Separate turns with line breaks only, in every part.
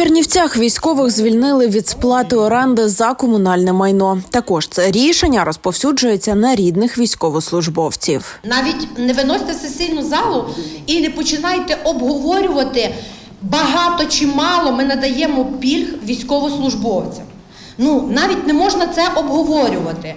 Чернівцях військових звільнили від сплати оренди за комунальне майно. Також це рішення розповсюджується на рідних військовослужбовців.
Навіть не виносьте сесійну залу і не починайте обговорювати багато чи мало ми надаємо пільг військовослужбовцям. Ну, навіть не можна це обговорювати.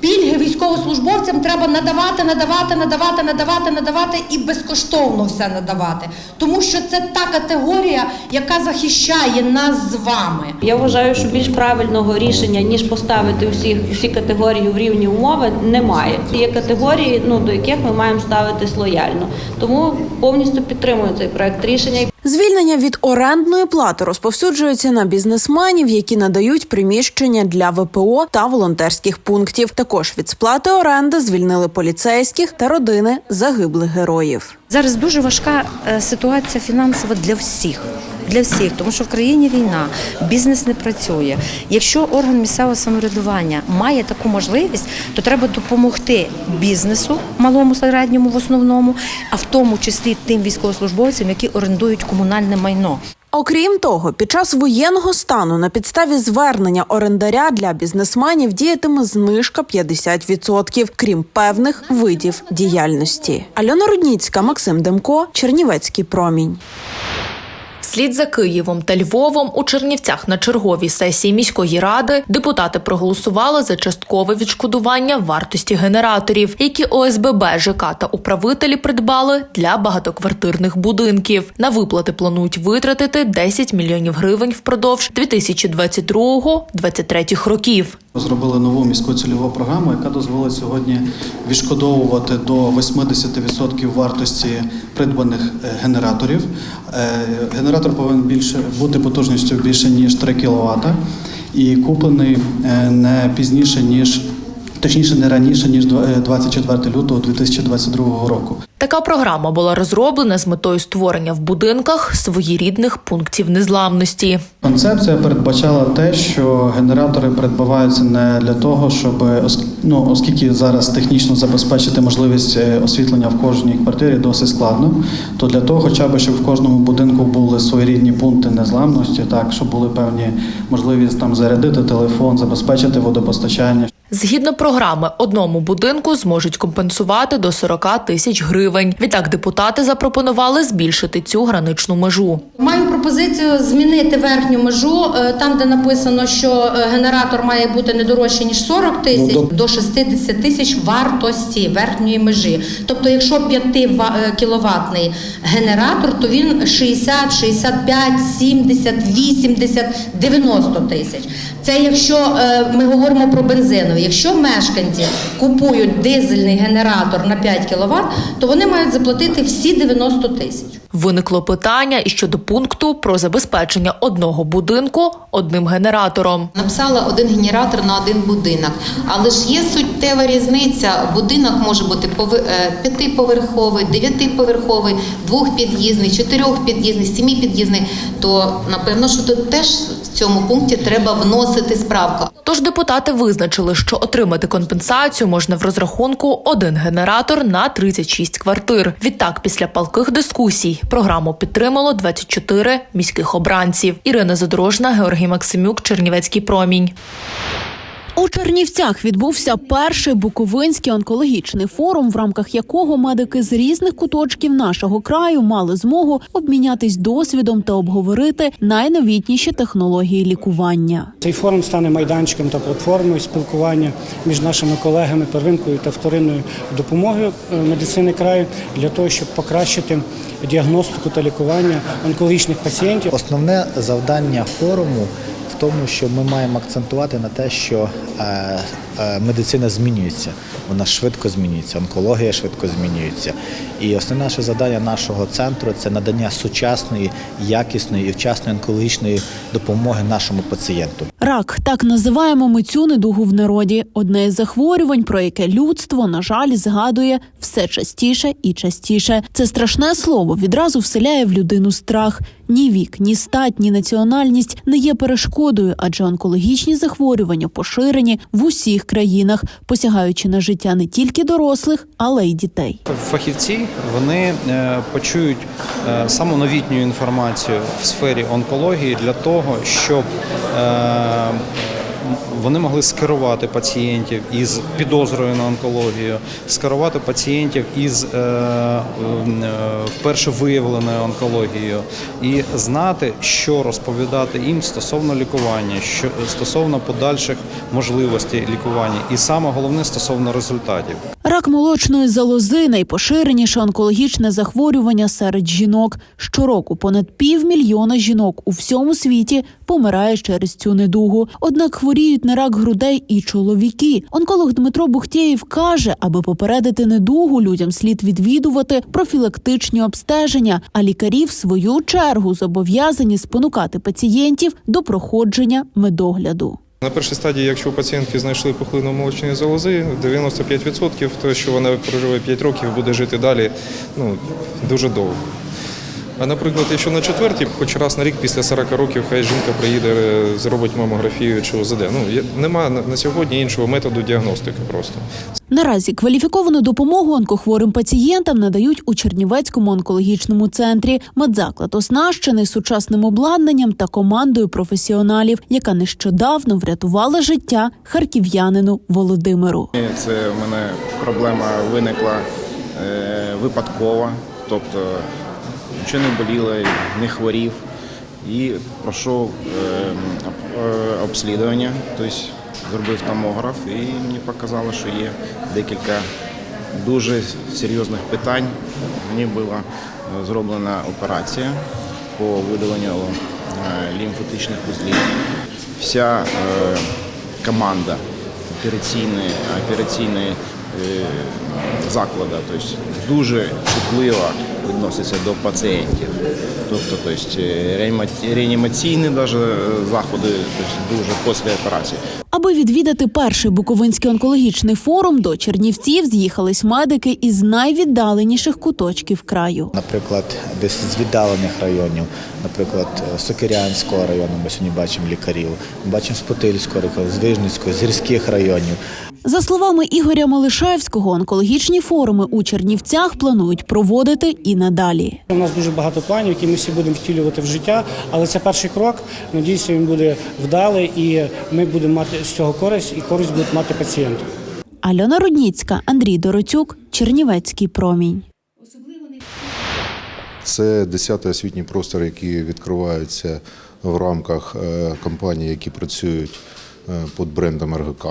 Пільги військовослужбовцям треба надавати, надавати, надавати, надавати, надавати і безкоштовно все надавати. Тому що це та категорія, яка захищає нас з вами.
Я вважаю, що більш правильного рішення ніж поставити всі, всі категорії в рівні умови, немає. Є категорії, ну до яких ми маємо ставитись лояльно. Тому повністю підтримую цей проект рішення.
Звільнення від орендної плати розповсюджується на бізнесменів, які надають приміщення для ВПО та волонтерських пунктів. Також від сплати оренди звільнили поліцейських та родини загиблих героїв.
Зараз дуже важка е, ситуація фінансова для всіх. Для всіх, тому що в країні війна, бізнес не працює. Якщо орган місцевого самоврядування має таку можливість, то треба допомогти бізнесу, малому середньому в основному, а в тому числі тим військовослужбовцям, які орендують комунальне майно.
Окрім того, під час воєнного стану на підставі звернення орендаря для бізнесменів діятиме знижка 50%, крім певних видів діяльності. Альона Рудніцька, Максим Демко, Чернівецький промінь.
Вслід за Києвом та Львовом у Чернівцях на черговій сесії міської ради депутати проголосували за часткове відшкодування вартості генераторів, які ОСББ, ЖК та управителі придбали для багатоквартирних будинків. На виплати планують витратити 10 мільйонів гривень впродовж 2022-2023 років.
Зробили нову міську цільову програму, яка дозволить сьогодні відшкодовувати до 80% вартості придбаних е, генераторів. Е, Генератор повинен більше бути потужністю більше ніж 3 кВт і куплений е, не пізніше ніж точніше не раніше ніж 24 лютого 2022 року.
Така програма була розроблена з метою створення в будинках своєрідних пунктів незламності.
Концепція передбачала те, що генератори придбаваються не для того, щоб ну, оскільки зараз технічно забезпечити можливість е, освітлення в кожній квартирі досить складно, то для того, хоча б щоб в кожному будинку були своєрідні пункти незламності, так щоб були певні можливість там зарядити телефон, забезпечити водопостачання.
Згідно програми, одному будинку зможуть компенсувати до 40 тисяч гривень. Відтак депутати запропонували збільшити цю граничну межу.
Маю пропозицію змінити верхню межу е, там, де написано, що е, генератор має бути не дорожче ніж 40 тисяч до 60 тисяч вартості верхньої межі. Тобто, якщо 5 кіловатний генератор, то він 60, 65, 70, 80, 90 тисяч. Це якщо е, ми говоримо про бензинові, Якщо мешканці купують дизельний генератор на 5 кВт, то вони мають заплатити всі 90 тисяч.
Виникло питання і щодо пункту про забезпечення одного будинку одним генератором.
Написала один генератор на один будинок, але ж є суттєва різниця. Будинок може бути е, п'ятиповерховий, дев'ятиповерховий, двохпід'їзний, чотирьохпід'їзний, сіміпід'їзний. То напевно, що тут теж в цьому пункті треба вносити справку.
Тож депутати визначили, що отримати компенсацію можна в розрахунку один генератор на 36 квартир. Відтак, після палких дискусій, програму підтримало 24 міських обранців. Ірина Задорожна, Георгій Максимюк, Чернівецький промінь.
У Чернівцях відбувся перший буковинський онкологічний форум, в рамках якого медики з різних куточків нашого краю мали змогу обмінятись досвідом та обговорити найновітніші технології лікування.
Цей форум стане майданчиком та платформою спілкування між нашими колегами первинкою та вторинною допомогою е, медицини краю для того, щоб покращити діагностику та лікування онкологічних пацієнтів.
Основне завдання форуму тому, що ми маємо акцентувати на те, що е, медицина змінюється, вона швидко змінюється, онкологія швидко змінюється. І основне наше завдання нашого центру це надання сучасної, якісної і вчасної онкологічної допомоги нашому пацієнту.
Рак так називаємо ми цю недугу в народі. Одне із захворювань, про яке людство, на жаль, згадує все частіше і частіше. Це страшне слово відразу вселяє в людину страх. Ні вік, ні стать, ні національність не є перешкодою, адже онкологічні захворювання поширені в усіх країнах, посягаючи на життя не тільки дорослих, але й дітей.
Фахівці вони е, почують е, саму новітню інформацію в сфері онкології для того, щоб е, вони могли скерувати пацієнтів із підозрою на онкологію, скерувати пацієнтів із е, е, вперше виявленою онкологією і знати, що розповідати їм стосовно лікування, що стосовно подальших можливостей лікування, і саме головне стосовно результатів.
Рак молочної залози найпоширеніше онкологічне захворювання серед жінок. Щороку понад півмільйона жінок у всьому світі помирає через цю недугу. Однак хворіють на рак грудей і чоловіки. Онколог Дмитро Бухтєєв каже, аби попередити недугу, людям слід відвідувати профілактичні обстеження, а лікарі в свою чергу зобов'язані спонукати пацієнтів до проходження медогляду.
На першій стадії, якщо у пацієнтки знайшли пухлину молочної залози, 95% то, що вона проживе 5 років, буде жити далі ну, дуже довго. А наприклад, якщо на четвертій, хоч раз на рік після 40 років, хай жінка приїде, е, зробить мамографію чи ОЗД. Ну, нема на на сьогодні іншого методу діагностики просто.
Наразі кваліфіковану допомогу онкохворим пацієнтам надають у Чернівецькому онкологічному центрі. Медзаклад оснащений сучасним обладнанням та командою професіоналів, яка нещодавно врятувала життя харків'янину Володимиру.
Це в мене проблема виникла е, випадково, тобто нічого не боліло, не хворів і пройшов е, е, обслідування, тобто зробив томограф і мені показало, що є декілька дуже серйозних питань. Мені була е, зроблена операція по видаленню лімфатичних вузлів. Вся команда операційної, операційної закладу, тобто дуже чутливо відноситься до пацієнтів. Тобто, тобто е, реанімаційні даже е, заходи тобто, дуже після операції.
Аби відвідати перший буковинський онкологічний форум, до Чернівців з'їхались медики із найвіддаленіших куточків краю.
Наприклад, десь з віддалених районів, наприклад, е, Сокирянського району, ми сьогодні бачимо лікарів, ми бачимо з Потильського району, з Вижницького, з гірських районів.
За словами Ігоря Малишевського, онкологічні форуми у Чернівцях планують проводити і надалі.
У нас дуже багато планів, які ми всі будемо втілювати в життя, але це перший крок. Надіюся, він буде вдалий, і ми будемо мати з цього користь, і користь будуть мати пацієнти.
Альона Рудніцька, Андрій Доротюк, Чернівецький промінь.
Це 10-й освітній простір, який відкривається в рамках е, компаній, які працюють е, під брендом РГК.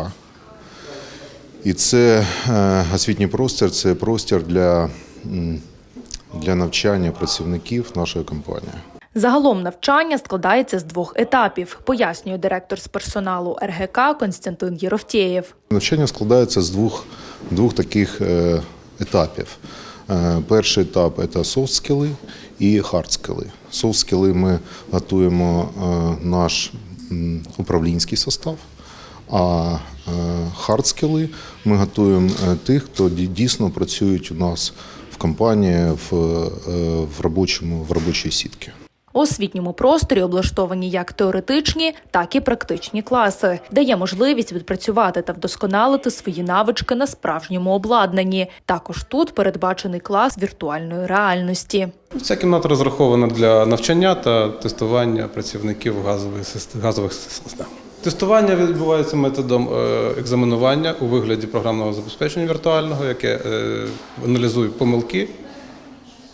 І це е, освітній простір це простір для, для навчання працівників нашої компанії.
Загалом навчання складається з двох етапів, пояснює директор з персоналу РГК Константин Єровтєєв.
Навчання складається з двох, двох таких е, етапів. Е, Перший етап це софт-скіли і хард-скіли. Софт-скіли ми готуємо наш управлінський состав, а хард-скіли ми готуємо е, тих, хто ді- дійсно працюють у нас в компанії в, е, в, робочому, в робочій сітці.
У освітньому просторі облаштовані як теоретичні, так і практичні класи, дає можливість відпрацювати та вдосконалити свої навички на справжньому обладнанні. Також тут передбачений клас віртуальної реальності.
Ця кімната розрахована для навчання та тестування працівників газових систем. Тестування відбувається методом е, екзаменування у вигляді програмного забезпечення віртуального, яке е, аналізує помилки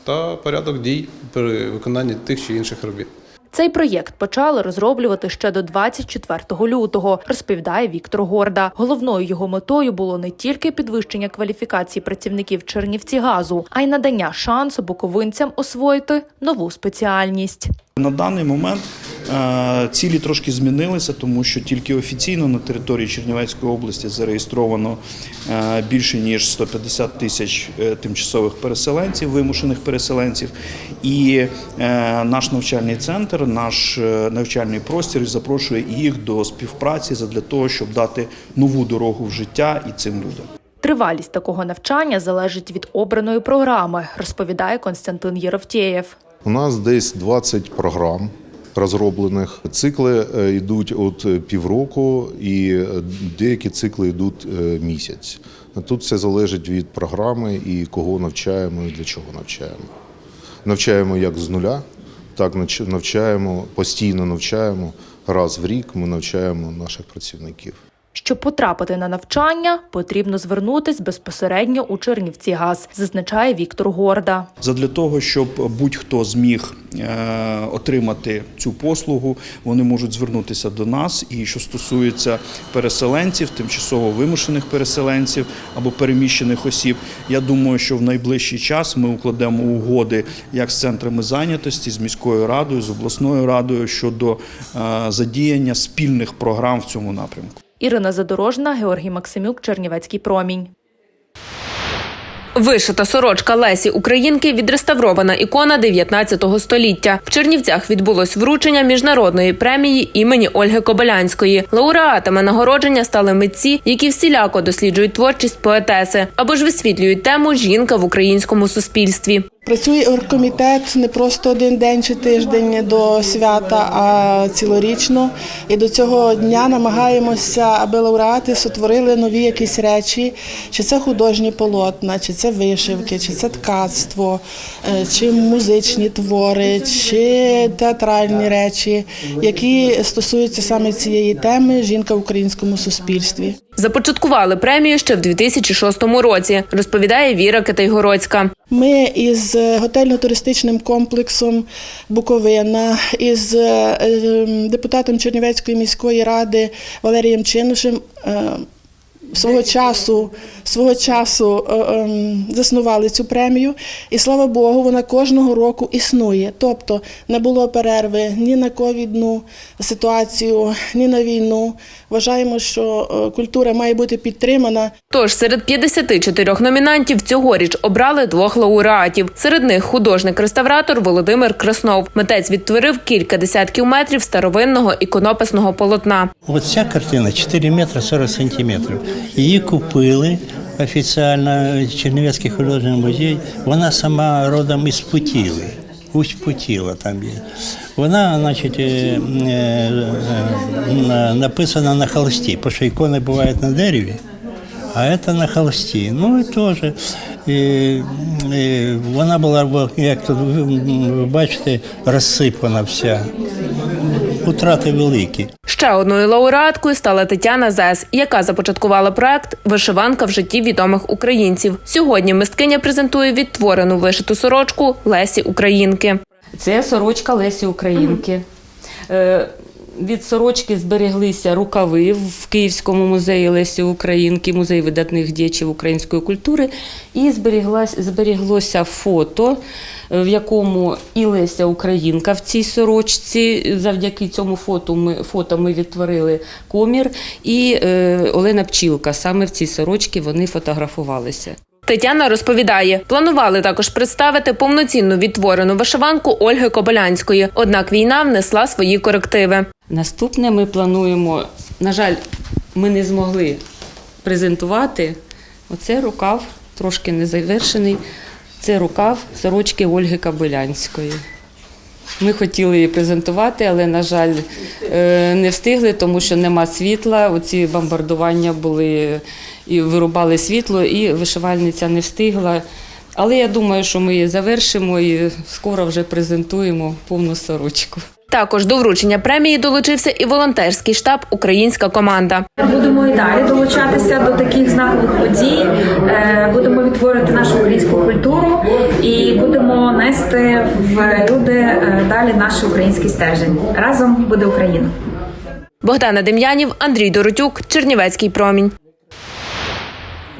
та порядок дій при виконанні тих чи інших робіт.
Цей проєкт почали розроблювати ще до 24 лютого, розповідає Віктор Горда. Головною його метою було не тільки підвищення кваліфікації працівників Чернівці газу, а й надання шансу буковинцям освоїти нову спеціальність.
На даний момент цілі трошки змінилися, тому що тільки офіційно на території Чернівецької області зареєстровано більше ніж 150 тисяч е, тимчасових переселенців, вимушених переселенців. І е, наш навчальний центр, наш е, навчальний простір запрошує їх до співпраці для того, щоб дати нову дорогу в життя і цим людям.
Тривалість такого навчання залежить від обраної програми, розповідає Константин Єровтєєв.
У нас десь 20 програм розроблених. Цикли е, йдуть от е, півроку, і е, деякі цикли йдуть місяць. Тут все залежить від програми і кого навчаємо, і для чого навчаємо. Навчаємо як з нуля, так навчаємо, постійно навчаємо. Раз в рік ми навчаємо наших працівників.
Щоб потрапити на навчання, потрібно звернутись безпосередньо у Чернівці ГАЗ, зазначає Віктор Горда.
Задля того, щоб будь-хто зміг е, отримати цю послугу, вони можуть звернутися до нас. І що стосується переселенців, тимчасово вимушених переселенців або переміщених осіб, я думаю, що в найближчий час ми укладемо угоди як з центрами зайнятості, з міською радою, з обласною радою щодо е, задіяння спільних програм в цьому напрямку.
Ірина Задорожна, Георгій Максимюк, Чернівецький промінь.
Вишита сорочка Лесі Українки відреставрована ікона 19 століття. В Чернівцях відбулось вручення міжнародної премії імені Ольги Кобилянської. Лауреатами нагородження стали митці, які всіляко досліджують творчість поетеси або ж висвітлюють тему жінка в українському суспільстві.
Працює оргкомітет не просто один день чи тиждень до свята, а цілорічно. І до цього дня намагаємося, аби лауреати сотворили нові якісь речі, чи це художні полотна, чи це вишивки, чи це ткацтво, е, чи музичні твори, чи театральні речі, які стосуються саме цієї теми жінка в українському суспільстві.
Започаткували премію ще в 2006 році, розповідає Віра Китайгородська.
Ми із готельно-туристичним комплексом Буковина, із е, ем, депутатом Чернівецької міської ради Валерієм Чинушем е, свого часу, свого часу е, ем, заснували цю премію, і слава Богу, вона кожного року існує. Тобто не було перерви ні на ковідну ситуацію, ні на війну. Вважаємо, що е, культура має бути підтримана.
Тож серед 54 номінантів цьогоріч обрали двох лауреатів. Серед них художник-реставратор Володимир Краснов. Митець відтворив кілька десятків метрів старовинного іконописного полотна.
От ця картина 4 метри 40 сантиметрів. Її купили офіційно Чернівецький художній музей. Вона сама родом із Путіли. Путіла там є. Вона, значить, е, е, е, написана на холсті, тому що ікони бувають на дереві, а це на холсті. Ну і теж. Вона була, як тут ви бачите, розсипана вся. Утрати великі.
Ще одною лауреаткою стала Тетяна Зес, яка започаткувала проект Вишиванка в житті відомих українців. Сьогодні мисткиня презентує відтворену вишиту сорочку Лесі Українки.
Це сорочка Лесі Українки. Від сорочки збереглися рукави в Київському музеї Лесі Українки, музей видатних діячів української культури, і зберіглося фото, е, в якому і Леся Українка в цій сорочці. Завдяки цьому фото ми, фото ми відтворили комір, і е, Олена Пчілка. Саме в цій сорочці вони фотографувалися.
Тетяна розповідає, планували також представити повноцінну відтворену вишиванку Ольги Кобилянської. Однак війна внесла свої корективи.
Наступне ми плануємо, на жаль, ми не змогли презентувати. Оце рукав трошки не завершений. Це рукав сорочки Ольги Кабилянської. Ми хотіли її презентувати, але, на жаль, е, не встигли, тому що нема світла. Оці бомбардування були і вирубали світло, і вишивальниця не встигла. Але я думаю, що ми її завершимо і скоро вже презентуємо повну сорочку.
Також до вручення премії долучився і волонтерський штаб Українська команда.
Будемо і далі долучатися до таких знакових подій. Е, Будемо відтворювати нашу українську культуру і будемо нести в люди е, далі наш український стержень. Разом буде Україна.
Богдана Дем'янів, Андрій Доротюк, Чернівецький промінь.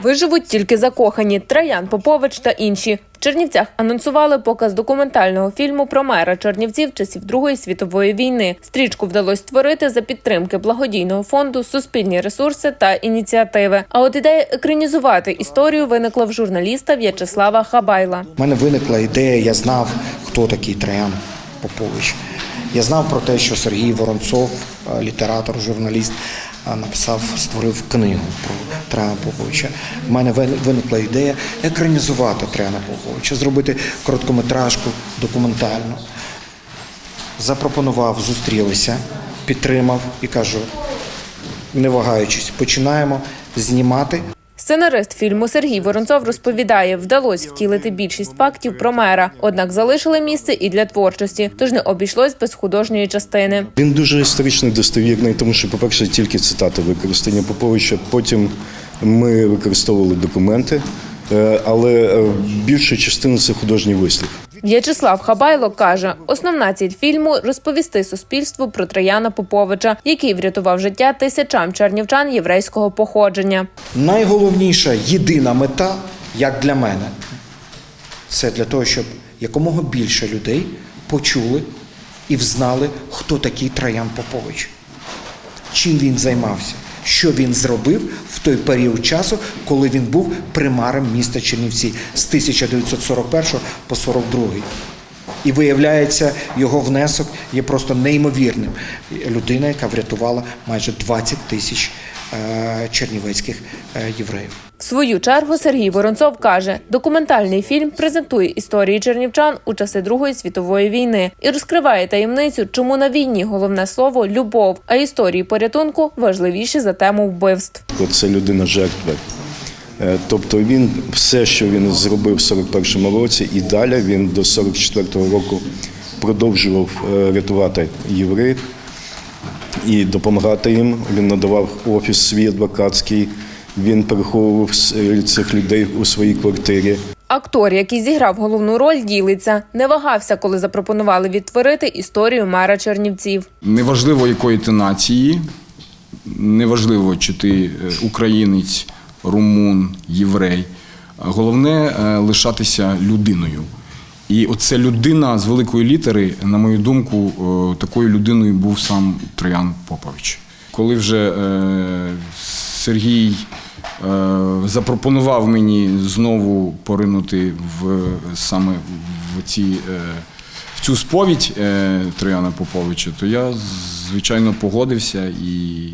Виживуть тільки закохані Траян Попович та інші. В Чернівцях анонсували показ документального фільму про мера Чернівців часів Другої світової війни. Стрічку вдалося створити за підтримки благодійного фонду, суспільні ресурси та ініціативи. А от ідея екранізувати історію виникла в журналіста В'ячеслава Хабайла.
У мене виникла ідея, я знав, хто такий Траян Попович. Я знав про те, що Сергій Воронцов, е, літератор, журналіст, написав, створив книгу про Трена Поповича. У мене виникла ідея екранізувати Трена Поповича, зробити короткометражку документальну. Запропонував, зустрілися, підтримав і кажу, не вагаючись, починаємо знімати.
Сценарист фільму Сергій Воронцов розповідає, вдалося втілити більшість фактів про мера, однак залишили місце і для творчості, тож не обійшлось без художньої частини.
Він дуже історично достовірний, тому що, по-перше, тільки цитати використання Поповича. Потім ми використовували документи, е, але е, більшу частину це художній вислів.
В'ячеслав Хабайло каже, основна ціль фільму розповісти суспільству про Трояна Поповича, який врятував життя тисячам чернівчан єврейського походження.
Найголовніша єдина мета, як для мене, це для того, щоб якомога більше людей почули і взнали, хто такий Троян Попович, чим він займався, що він зробив в той період часу, коли він був примаром міста Чернівці з 1941 по 42. І виявляється, його внесок є просто неймовірним. Людина, яка врятувала майже 20 тисяч чернівецьких е, євреїв.
В свою чергу Сергій Воронцов каже, документальний фільм презентує історії чернівчан у часи Другої світової війни і розкриває таємницю, чому на війні головне слово любов, а історії порятунку важливіші за тему вбивств.
Це людина жертва. Е, Тобто він все, що він зробив в 41-му році, і далі він до 44-го року продовжував е, рятувати євреїв і допомагати їм. Він надавав офіс свій адвокатський, він переховував цих людей у своїй квартирі.
Актор, який зіграв головну роль, ділиться, не вагався, коли запропонували відтворити історію мера Чернівців.
Неважливо якої ти нації, неважливо, чи ти е, українець, румун, єврей. Головне е, лишатися людиною. І оце людина з великої літери, на мою думку, е, такою людиною був сам Троян Попович. Коли вже е, Сергій е, запропонував мені знову поринути в саме в ці. в цю сповідь Трояна Поповича, то я звичайно погодився, і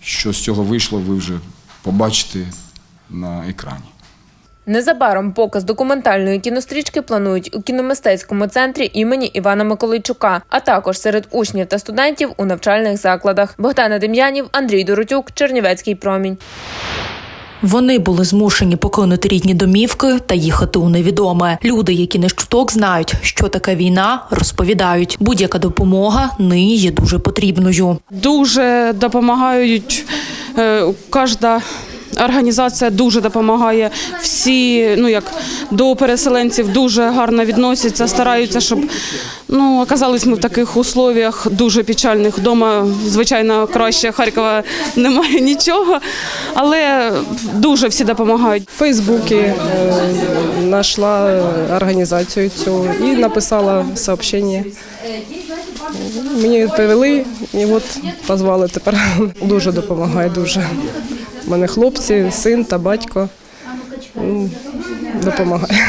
що з цього вийшло, ви вже побачите на екрані.
Незабаром показ документальної кінострічки планують у кіномистецькому центрі імені Івана Миколайчука, а також серед учнів та студентів у навчальних закладах. Богдана Дем'янів, Андрій Доротюк, Чернівецький промінь.
Вони були змушені покинути рідні домівки та їхати у невідоме. Люди, які не щуток знають, що таке війна, розповідають. Будь-яка допомога нині є дуже потрібною.
дуже допомагають. е, Кожна організація дуже допомагає. Всі, ну як до переселенців, дуже гарно відносяться, стараються, щоб ну оказались ми в таких условіях дуже печальних. Дома, звичайно, краще Харкова немає нічого, але дуже всі допомагають.
В Фейсбуці е, знайшла організацію цю і написала сообщення. Мені відповіли і от позвали тепер. Дуже допомагає, дуже. У мене хлопці, син та батько. Ну, Допомагає.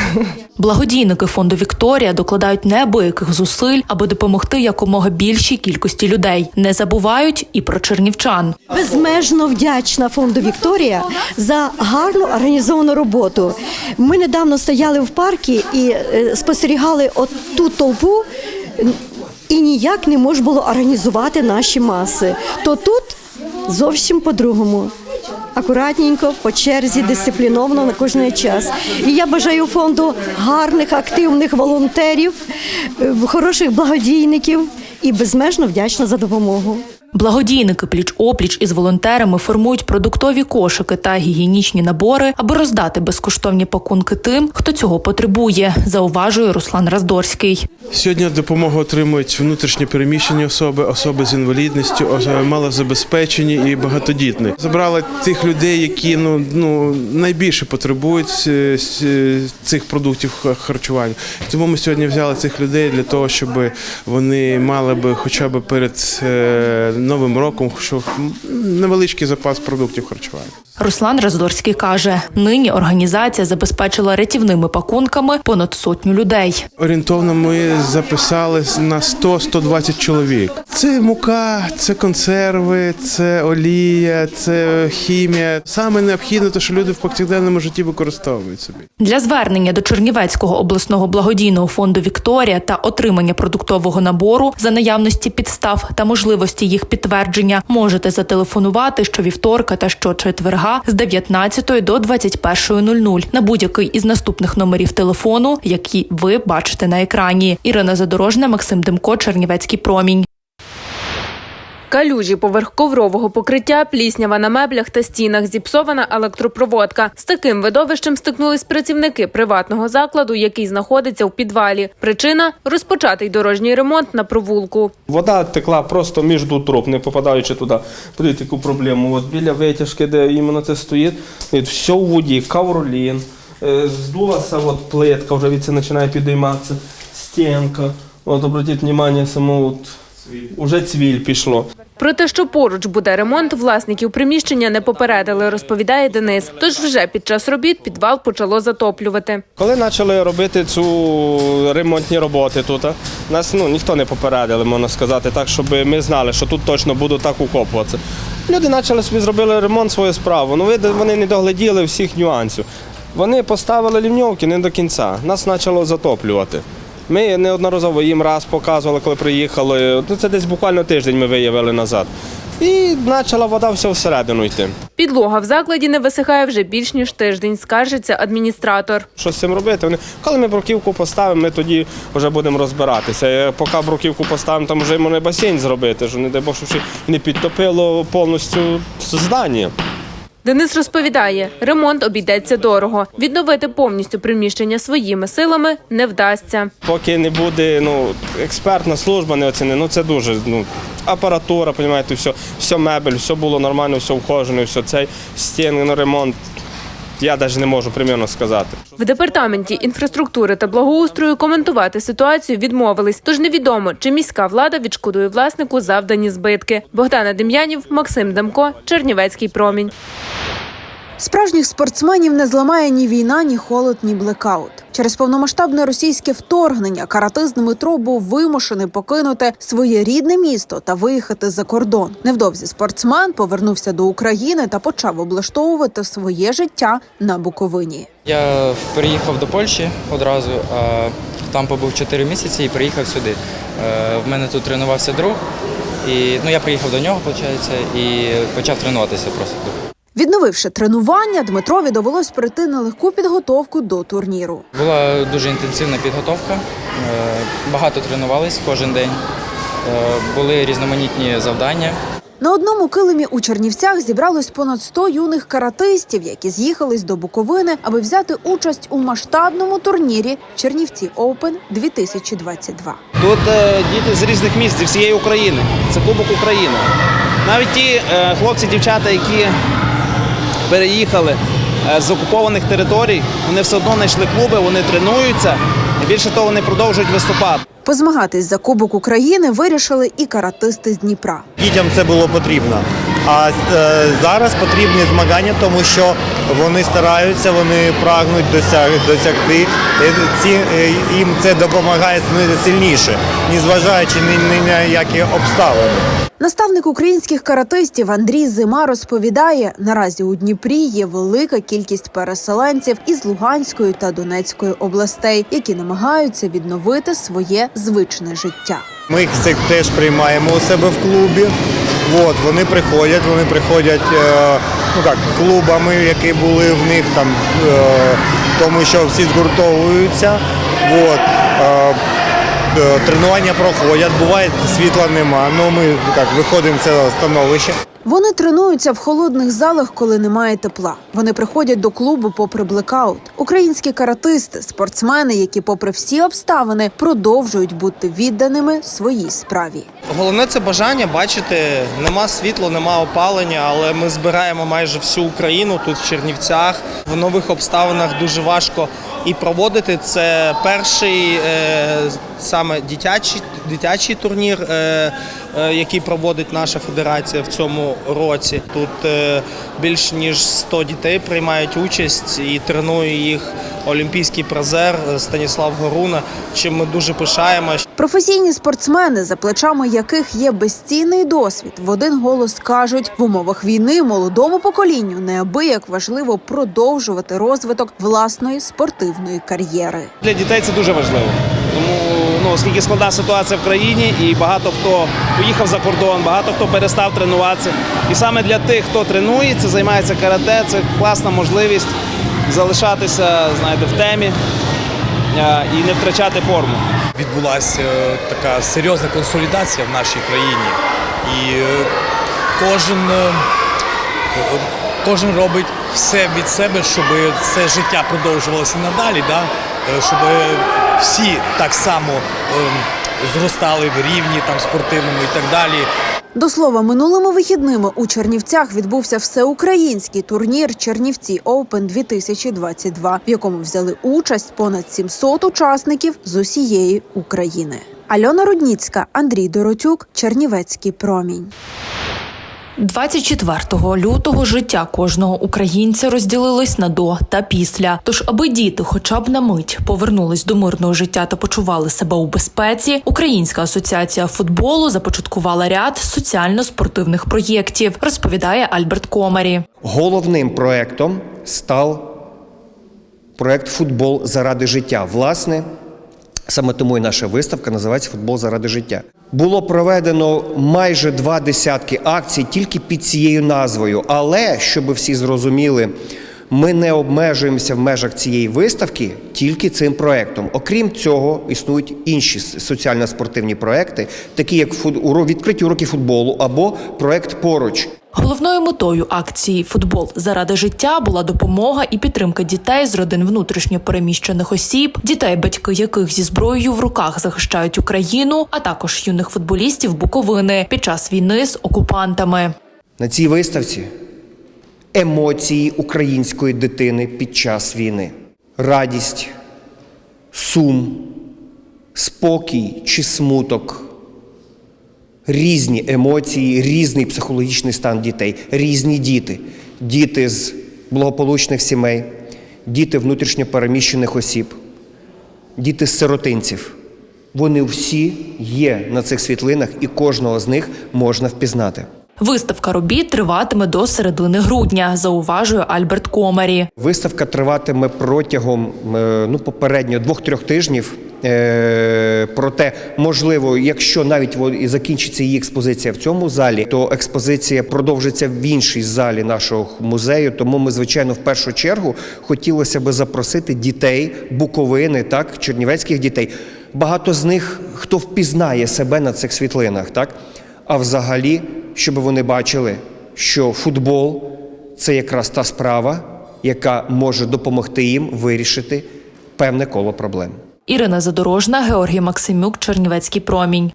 Благодійники фонду Вікторія докладають неабияких зусиль, аби допомогти якомога більшій кількості людей. Не забувають і про чернівчан.
Безмежно вдячна фонду Вікторія за гарну організовану роботу. Ми недавно стояли в парку і е, спостерігали от ту толпу. І ніяк не можна було організувати наші маси. То тут зовсім по-другому. Акуратненько, по черзі, дисципліновано на кожний час. І я бажаю фонду гарних, активних волонтерів, е, хороших благодійників і безмежно вдячна за допомогу.
Благодійники пліч-опліч із волонтерами формують продуктові кошики та гігієнічні набори, аби роздати безкоштовні пакунки тим, хто цього потребує, зауважує Руслан Раздорський.
Сьогодні допомогу отримують внутрішньо переміщені особи, особи з інвалідністю, малозабезпечені і багатодітні. Забрали тих людей, які ну ну найбільше потребують е, е, цих продуктів ха- харчування. Тому ми сьогодні взяли цих людей для того, щоб вони мали би хоча б перед е, Новим роком, що невеличкий запас продуктів харчування.
Руслан Раздорський каже, нині організація забезпечила рятівними пакунками понад сотню людей.
Орієнтовно ми записали на 100-120 чоловік. Це мука, це консерви, це олія, це хімія. Саме необхідне, те, що люди в повсякденному житті використовують собі.
Для звернення до Чернівецького обласного благодійного фонду Вікторія та отримання продуктового набору за наявності підстав та можливості їх підтвердження можете зателефонувати щовівторка та щочетверга з 19 до 21.00 на будь-який із наступних номерів телефону, які ви бачите на екрані. Ірина Задорожна, Максим Демко, Чернівецький промінь.
Калюжі поверх коврового покриття, пліснява на меблях та стінах, зіпсована електропроводка. З таким видовищем стикнулись працівники приватного закладу, який знаходиться у підвалі. Причина розпочатий дорожній ремонт на провулку.
Вода текла просто між труб, не попадаючи туди. Подивіться, яку проблему. От біля витяжки, де іменно це стоїть, все у воді, кавролін, е, здулася от плитка, вже від це починає підійматися, стінка. От обратіть увагу, само от, уже цвіль пішло.
Про те, що поруч буде ремонт, власників приміщення не попередили, розповідає Денис. Тож вже під час робіт підвал почало затоплювати.
Коли почали робити цю ремонтні роботи тут, нас ну, ніхто не попередили, можна сказати, так, щоб ми знали, що тут точно будуть так укопуватися. Люди почали собі зробили ремонт свою справу. Ну, вони не догляділи всіх нюансів. Вони поставили лівньовки не до кінця. Нас почало затоплювати. Ми неодноразово їм раз показували, коли приїхали. Ну, це десь буквально тиждень ми виявили назад. І почала вода все всередину йти.
Підлога в закладі не висихає вже більш ніж тиждень, скаржиться адміністратор.
Що з цим робити? Вони, коли ми бруківку поставимо, ми тоді вже будемо розбиратися. Поки бруківку поставимо, там вже можна басейн зробити, що не дай Бог, щоб не підтопило повністю здання.
Денис розповідає, ремонт обійдеться дорого. Відновити повністю приміщення своїми силами не вдасться.
Поки не буде ну, експертна служба, не оцінена, ну це дуже ну, апаратура, розумієте, все, все мебель, все було нормально, все вхожено, все цей стіни, ну, ремонт. Я навіть не можу примірно сказати.
В департаменті інфраструктури та благоустрою коментувати ситуацію відмовились. Тож невідомо, чи міська влада відшкодує власнику завдані збитки. Богдана Дем'янів, Максим Демко, Чернівецький промінь.
Справжніх спортсменів не зламає ні війна, ні холод, ні блекаут. Через повномасштабне російське вторгнення каратист Дмитро був вимушений покинути своє рідне місто та виїхати за кордон. Невдовзі спортсмен повернувся до України та почав облаштовувати своє життя на Буковині.
Я переїхав до Польщі одразу, там побув 4 місяці і приїхав сюди. Е, В мене тут тренувався друг, і ну, я приїхав до нього, виходить, і почав тренуватися просто тут.
Відновивши тренування, Дмитрові довелось пройти нелегку підготовку до турніру.
Була дуже інтенсивна підготовка, е, багато тренувались кожен день, Е, були різноманітні завдання.
На одному килимі у Чернівцях зібралось понад 100 юних каратистів, які з'їхались до Буковини, аби взяти участь у масштабному турнірі Чернівці Оупен 2022.
Тут е, діти з різних міст, зі всієї України. Це Кубок України. Навіть ті е, хлопці, дівчата, які переїхали е, з окупованих територій, вони все одно знайшли клуби, вони тренуються. І більше того, вони продовжують виступати.
Позмагатись за Кубок України вирішили і каратисти з Дніпра.
Дітям це було потрібно. А е, зараз потрібні змагання, тому що вони стараються, вони прагнуть досяг, досягти. Ці, е, їм це допомагає сильніше, незважаючи ні на які обставини.
Наставник українських каратистів Андрій Зима розповідає: наразі у Дніпрі є велика кількість переселенців із Луганської та Донецької областей, які намагаються відновити своє звичне життя.
Ми їх теж приймаємо у себе в клубі. От, вони приходять, вони приходять е, ну так, клубами, які були в них там, е, тому що всі згуртовуються. От, е, тренування проходять, буває світла нема. але ми так, виходимо з цього становища.
Вони тренуються в холодних залах, коли немає тепла. Вони приходять до клубу попри блекаут. Українські каратисти, спортсмени, які, попри всі обставини, продовжують бути відданими своїй справі.
Головне це бажання бачити, нема світла, нема опалення, але ми збираємо майже всю Україну тут в Чернівцях. В нових обставинах дуже важко і проводити. Це перший е, саме дитячий, дитячий турнір. Е, який проводить наша федерація в цьому році. Тут е, більш ніж 100 дітей приймають участь і тренує їх олімпійський призер Станіслав Горуна, чим ми дуже пишаємося.
Професійні спортсмени, за плечами яких є безцінний досвід, в один голос кажуть, в умовах війни молодому поколінню неабияк важливо продовжувати розвиток власної спортивної кар'єри.
Для дітей це дуже важливо. Тому ну, оскільки складна ситуація в країні, і багато хто поїхав за кордон, багато хто перестав тренуватися. І саме для тих, хто тренується, займається карате, це класна можливість залишатися знаєте, в темі е, і не втрачати форму.
відбулася е, така серйозна консолідація в нашій країні. І е, кожен, кожен робить все від себе, щоб це життя продовжувалося надалі, да? Щоб всі так само е, зростали в рівні там, спортивному і так далі.
До слова, минулими вихідними у Чернівцях відбувся всеукраїнський турнір Чернівці Оупен 2022, в якому взяли участь понад 700 учасників з усієї України. Альона Рудніцька, Андрій Доротюк, Чернівецький промінь.
24 лютого життя кожного українця розділилось на до та після. Тож, аби діти, хоча б на мить, повернулись до мирного життя та почували себе у безпеці, Українська асоціація футболу започаткувала ряд соціально-спортивних проєктів, розповідає Альберт Комарі.
Головним проектом став проект Футбол заради життя. Власне, саме тому і наша виставка називається Футбол заради життя. Було проведено майже два десятки акцій тільки під цією назвою. Але щоб всі зрозуміли, ми не обмежуємося в межах цієї виставки тільки цим проектом. Окрім цього, існують інші соціально-спортивні проекти, такі як відкриті уроки футболу або проект поруч.
Головною метою акції Футбол заради життя була допомога і підтримка дітей з родин внутрішньо переміщених осіб, дітей, батьки яких зі зброєю в руках захищають Україну, а також юних футболістів Буковини під час війни з окупантами.
На цій виставці емоції української дитини під час війни. Радість, сум, спокій чи смуток. Різні емоції, різний психологічний стан дітей, різні діти. Діти з благополучних сімей, діти внутрішньо переміщених осіб, діти з сиротинців. Вони всі є на цих світлинах, і кожного з них можна впізнати.
Виставка робіт триватиме до середини грудня, зауважує Альберт Комарі.
Виставка триватиме протягом е, ну, попередньо двох-трьох тижнів. Е, Проте, можливо, якщо навіть закінчиться її експозиція в цьому залі, то експозиція продовжиться в іншій залі нашого музею. Тому ми, звичайно, в першу чергу хотілося би запросити дітей Буковини, так, чернівецьких дітей. Багато з них хто впізнає себе на цих світлинах, так? А взагалі, щоб вони бачили, що футбол це якраз та справа, яка може допомогти їм вирішити певне коло проблем.
Ірина Задорожна, Георгій Максимюк, Чернівецький промінь.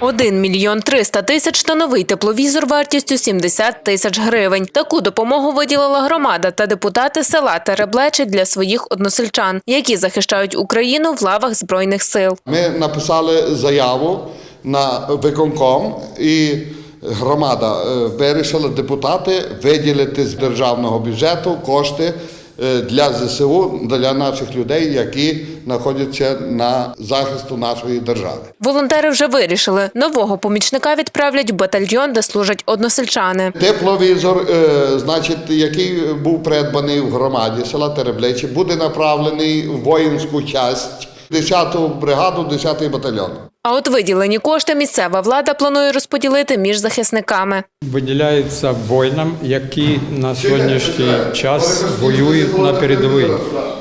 1 мільйон 300 тисяч та новий тепловізор вартістю 70 тисяч гривень. Таку допомогу виділила громада та депутати села Тереблечі для своїх односельчан, які захищають Україну в лавах збройних сил.
Ми написали заяву на виконком і громада е, вирішила депутати виділити з державного бюджету кошти для ЗСУ, для наших людей, які знаходяться на захисту нашої держави.
Волонтери вже вирішили, нового помічника відправлять в батальйон, де служать односельчани.
Тепловізор, е, значить, який був придбаний в громаді села Теребличі, буде направлений в воїнську часть 10-ту бригаду, 10-й батальйон.
А от виділені кошти місцева влада планує розподілити між захисниками.
виділяється воїнам, які на сьогоднішній час воюють на передовій.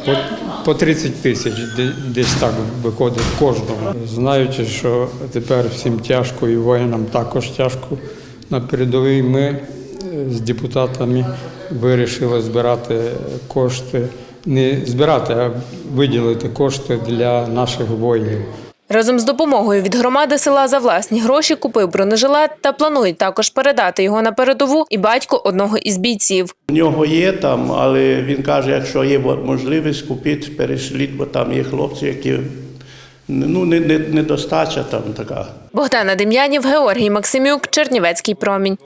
По, по 30 тисяч десь так виходить кожному. Знаючи, що тепер всім тяжко і воїнам також тяжко на передовій, ми е, з депутатами вирішили збирати кошти, не збирати, а виділити кошти для наших воїнів.
Разом з допомогою від громади села за власні гроші купив бронежилет та планують також передати його на передову і батько одного із бійців.
У нього є там, але він каже, якщо є можливість купити, перешліть, бо там є хлопці, які
ну, не, не, недостача там така.
Богдана Дем'янів, Георгій Максимюк, Чернівецький промінь.